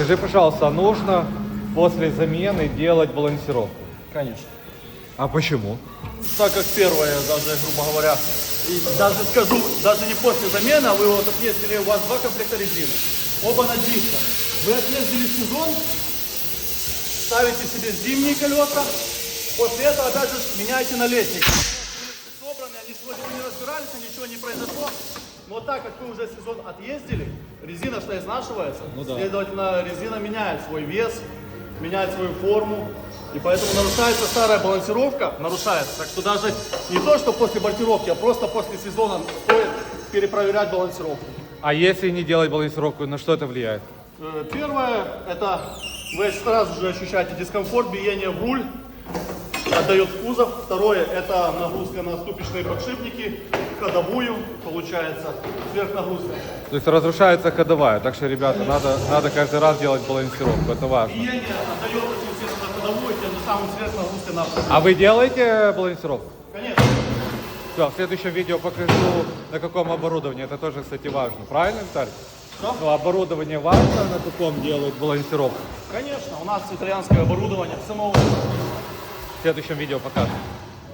скажи, пожалуйста, нужно после замены делать балансировку? Конечно. А почему? Так как первое, даже, грубо говоря, и даже скажу, даже не после замены, а вы вот отъездили, у вас два комплекта резины, оба на дисках. Вы отъездили сезон, ставите себе зимние колеса, после этого опять же меняете на летние. Собраны, они сегодня не разбирались, ничего не произошло. Но так как вы уже сезон отъездили, резина что изнашивается, Ну да. следовательно, резина меняет свой вес, меняет свою форму. И поэтому нарушается старая балансировка, нарушается. Так что даже не то, что после балансировки, а просто после сезона стоит перепроверять балансировку. А если не делать балансировку, на что это влияет? Э, Первое, это вы сразу же ощущаете дискомфорт, биение в руль, отдает кузов. Второе, это нагрузка на ступичные подшипники, ходовую, получается, сверхнагрузка. То есть разрушается ходовая, так что, ребята, надо, надо каждый раз делать балансировку, это важно. Биение отдает очень на ходовую, тем же самым сверхнагрузкой на А вы делаете балансировку? Конечно. Все, в следующем видео покажу, на каком оборудовании. Это тоже, кстати, важно. Правильно, Виталий? Что? Ну, оборудование важно, на каком делают балансировку. Конечно, у нас итальянское оборудование, самого В следующем видео покажем.